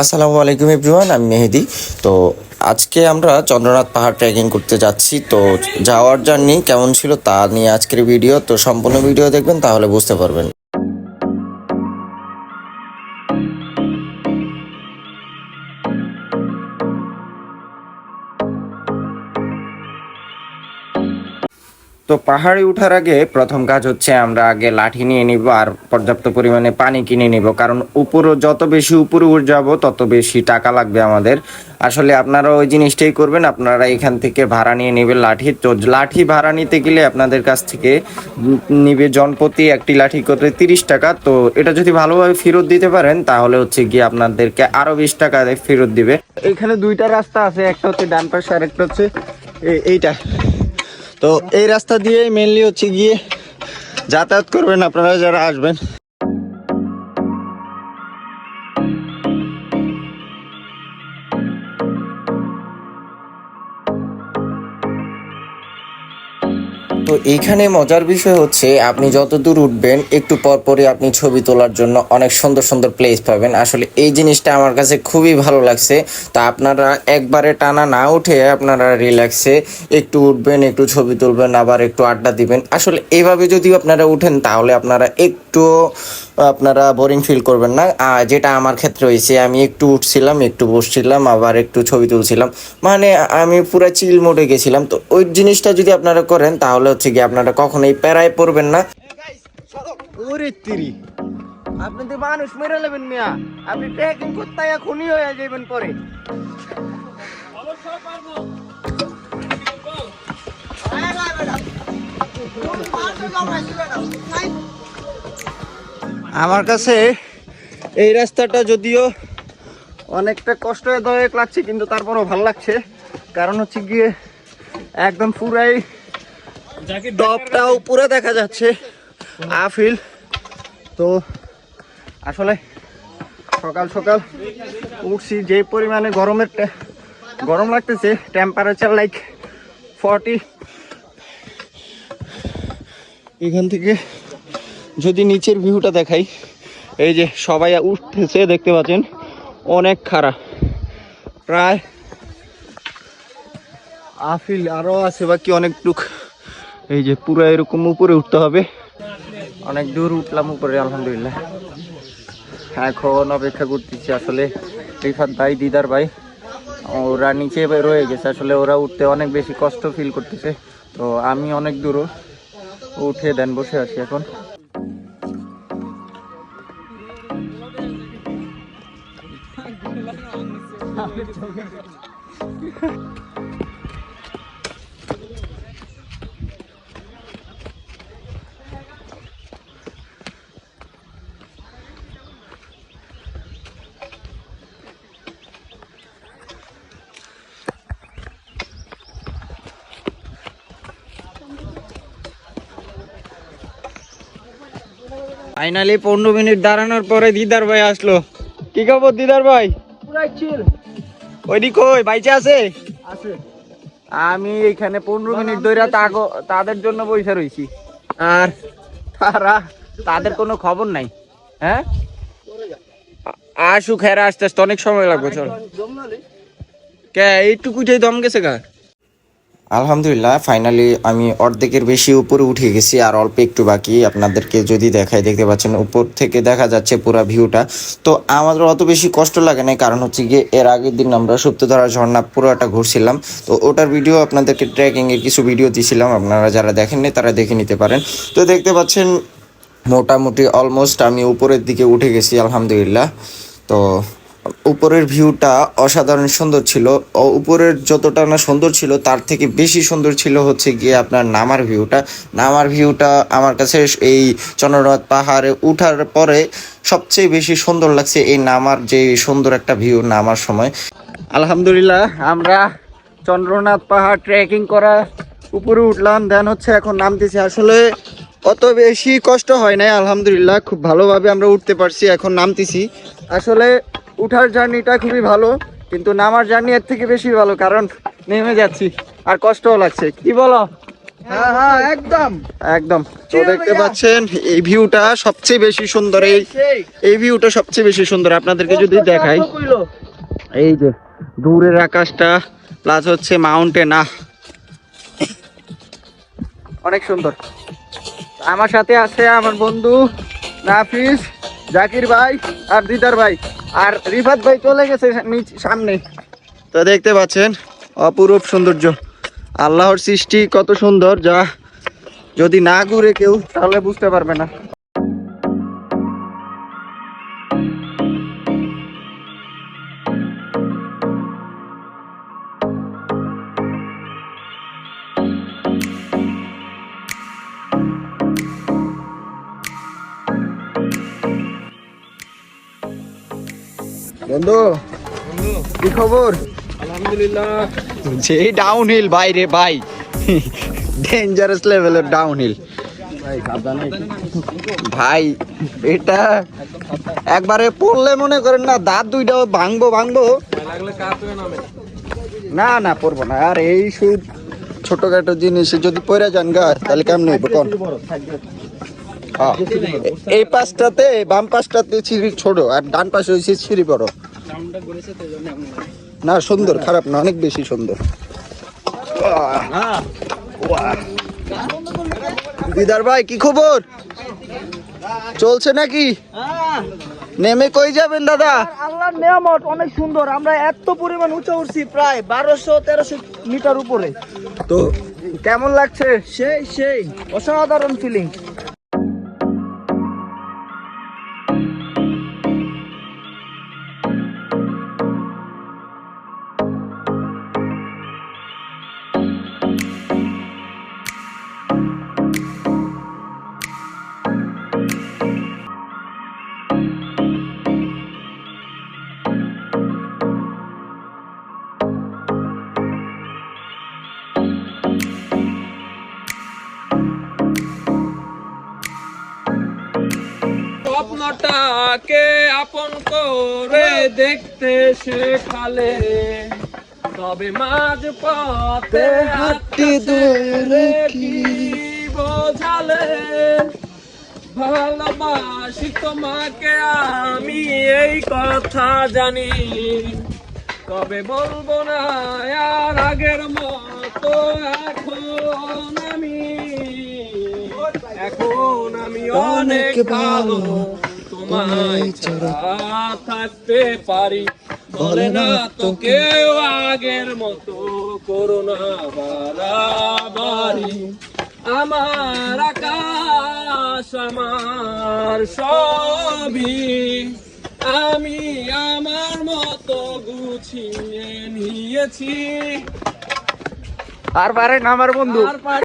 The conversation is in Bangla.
আসসালামু আলাইকুম এভরিওয়ান, আমি মেহেদি। তো আজকে আমরা চন্দ্রনাথ পাহাড় ট্রেকিং করতে যাচ্ছি। তো যাওয়ার জার্নি কেমন ছিল তা নিয়ে আজকের ভিডিও তো সম্পূর্ণ ভিডিও দেখবেন, তাহলে বুঝতে পারবেন। তো পাহাড়ে ওঠার আগে প্রথম কাজ হচ্ছে আমরা আগে লাঠি নিয়ে নিব আর পর্যাপ্ত পরিমাণে পানি কিনে নিব। কারণ উপরে যত বেশি উপরে যাব, তত বেশি টাকা লাগবে আমাদের। আসলে আপনারা ওই জিনিসটাই করবেন, আপনারা এখান থেকে ভাড়া নিয়ে নেবেন লাঠি। তো লাঠি ভাড়া নিতে গেলে আপনাদের কাছ থেকে নিবে জনপ্রতি একটি লাঠি করে তিরিশ টাকা। তো এটা যদি ভালোভাবে ফেরত দিতে পারেন, তাহলে হচ্ছে গিয়ে আপনাদেরকে আরও বিশ টাকা ফেরত দিবে। এখানে দুইটা রাস্তা আছে, একটা হচ্ছে ডান পাশে আর একটা হচ্ছে এই- এইটা। তো এই রাস্তা দিয়ে মেনলি হচ্ছে গিয়ে যাতায়াত করবেন আপনারা যারা আসবেন। তো এইখানে মজার বিষয় হচ্ছে, আপনি যত দূর উঠবেন, একটু পর পরই আপনি ছবি তোলার জন্য অনেক সুন্দর সুন্দর প্লেস পাবেন। আসলে এই জিনিসটা আমার কাছে খুবই ভালো লাগছে। তো আপনারা একবারে টানা না উঠে আপনারা রিল্যাক্সে একটু উঠবেন, একটু ছবি তুলবেন, আবার একটু আড্ডা দিবেন। আসলে এভাবে যদি আপনারা উঠেন, তাহলে আপনারা একটু আপনারা বোরিং ফিল করবেন না। আর যেটা আমার ক্ষেত্রে হয়েছে আমি একটু উঠছিলাম একটু বসছিলাম আবার একটু ছবি তুলছিলাম। মানে আমি পুরো চিল মোডে গেছিলাম। তো ওই জিনিসটা যদি আপনারা করেন তাহলে হচ্ছে কি আপনারা কখনোই প্যারায় পড়বেন না। ওরে তিরি। আপনি তো মানুষ মেরে নেবেন মিয়া। আপনি ট্রেকিং করতে এখনই হয়ে যাবেন পরে। আমার কাছে এই রাস্তাটা যদিও অনেকটা কষ্টদায়ক লাগছে কিন্তু তারপরও ভালো লাগছে। কারণ হচ্ছে গিয়ে একদম পুরাই টপটা উপরে দেখা যাচ্ছে আফিল। তো আসলে সকাল সকাল উঠছি যে পরিমাণে গরমের গরম লাগতেছে টেম্পারেচার লাইক ফর্টি এখান থেকে যদি নিচের ভিউটা দেখাই, এই যে সবাই উঠতেছে, দেখতে পাচ্ছেন, অনেক খারাপ প্রায় আফিল আরও আছে, বাকি অনেক টুক এই যে পুরো এরকম উপরে উঠতে হবে। অনেক দূর উঠলাম উপরে, আলহামদুলিল্লাহ। এখন অপেক্ষা করতেছি আসলে রিফাত ভাই, দিদার ভাই, ওরা নিচে রয়ে গেছে। আসলে ওরা উঠতে অনেক বেশি কষ্ট ফিল করতেছে। তো আমি অনেক দূর উঠে দেন বসে আছি এখন। ফাইনালি পনেরো মিনিট দাঁড়ানোর পরে দিদার ভাই আসলো। কি খবর দিদার ভাই? ওইদিক কই বাইচে আছে? আছে। আমি এখানে পনেরো মিনিট ধরে তাগো তাদের জন্য বসে রইছি। আর? তারা তাদের কোনো খবর নাই। হ্যাঁ? আসুক হ্যাঁ আসতে আসতে অনেক সময় লাগবে চল। কে এইটুকুটাই দম গেছে গা? আলহামদুলিল্লাহ ফাইনালি আমি অর্ধেকের বেশি উপরে উঠে গেছি আর অল্প একটু বাকি আপনাদেরকে যদি দেখাই দেখতে পাচ্ছেন উপর থেকে দেখা যাচ্ছে পুরো ভিউটা তো আমাদের অত বেশি কষ্ট লাগে না কারণ হচ্ছে গিয়ে এর আগের দিন আমরা সপ্তধরা ঝর্ণা পুরোটা ঘুরছিলাম। তো ওটার ভিডিও আপনাদেরকে ট্রেকিং এর কিছু ভিডিও দিয়েছিলাম আপনারা যারা দেখেননি তারা দেখে নিতে পারেন। তো দেখতে পাচ্ছেন, মোটামুটি অলমোস্ট আমি উপরের দিকে উঠে গেছি, আলহামদুলিল্লাহ। তো উপরের ভিউটা অসাধারণ সুন্দর ছিল। ও উপরের যতটা না সুন্দর ছিল, তার থেকে বেশি সুন্দর ছিল হচ্ছে গিয়ে আপনার নামার ভিউটা। নামার ভিউটা আমার কাছে এই চন্দ্রনাথ পাহাড়ে উঠার পরে সবচেয়ে বেশি সুন্দর লাগছে এই নামার যে সুন্দর একটা ভিউ নামার সময়। আলহামদুলিল্লাহ, আমরা চন্দ্রনাথ পাহাড় ট্রেকিং করা উপরে উঠলাম দেন হচ্ছে এখন নামতেছি। আসলে অত বেশি কষ্ট হয় নাই, আলহামদুলিল্লাহ, খুব ভালোভাবে আমরা উঠতে পারছি, এখন নামতেছি। আসলে উঠার জার্নিটা খুবই ভালো কিন্তু নামার জার্নি এর থেকে বেশি ভালো কারণ নেমে যাচ্ছি আর কষ্টও লাগছে। কি বলো? হ্যাঁ হ্যাঁ একদম। একদম। তো দেখতে পাচ্ছেন এই ভিউটা সবচেয়ে বেশি সুন্দর এই এই ভিউটা সবচেয়ে বেশি সুন্দর। আপনাদেরকে যদি দেখাই এই যে দূরের আকাশটা প্লাস হচ্ছে মাউন্টেন আহ। অনেক সুন্দর। আমার সাথে আছে আমার বন্ধু নাফিস জাকির ভাই আর দিদার ভাই। আর রিফাত ভাই চলে গেছে সামনে। তো দেখতে পাচ্ছেন, অপরূপ সৌন্দর্য। আল্লাহর সৃষ্টি কত সুন্দর, যা যদি না ঘুরে কেউ, তাহলে বুঝতে পারবে না। বন্ধু কি খবর? আলহামদুলিল্লাহ। সেই ডাউন হিল ভাই রে ভাই। ডেঞ্জারাস লেভেলের ডাউন হিল ভাই এটা একবারে পড়লে মনে করেন না দাঁত দুইটা ভাঙবো ভাঙবো। না না পড়ব না। আর এই সুদ ছোটখাটো জিনিস যদি পড়ে যান গা তাহলে কেমন হইব কোন। এই পাশটাতে বাম পাশটাতে সিঁড়ি ছোট আর ডান পাশে হয়েছে সিঁড়ি বড়। হয়। না সুন্দর খারাপ না অনেক বেশি সুন্দর। দিদার ভাই কি খবর? চলছে নাকি? নেমে কই যাবেন দাদা? আল্লাহর নিয়ামত অনেক সুন্দর। আমরা এত পরিমাণ উঁচু উঠছি প্রায় বারোশো তেরোশো মিটার উপরে। তো কেমন লাগছে? সেই সেই অসাধারণ ফিলিং স্বপ্নটাকে আপন করে দেখতে শেখালে। তবে মাঝ পথে হাঁটতে দূরে কি বোঝালে? ভালোবাসি তোমাকে আমি এই কথা জানি। কবে বলব না আর আগের মতো এখন আমি। এখন আমি অনেক ভালো। তোমায় ছাড়া থাকতে পারি। বলে না তো কেউ আগের মতো করোনা বাড়াবাড়ি। আমার আকাশ আমার সবই। আমি আমার মতো গুছিয়ে নিয়েছি। আর পারেন আমার বন্ধু। আর পারি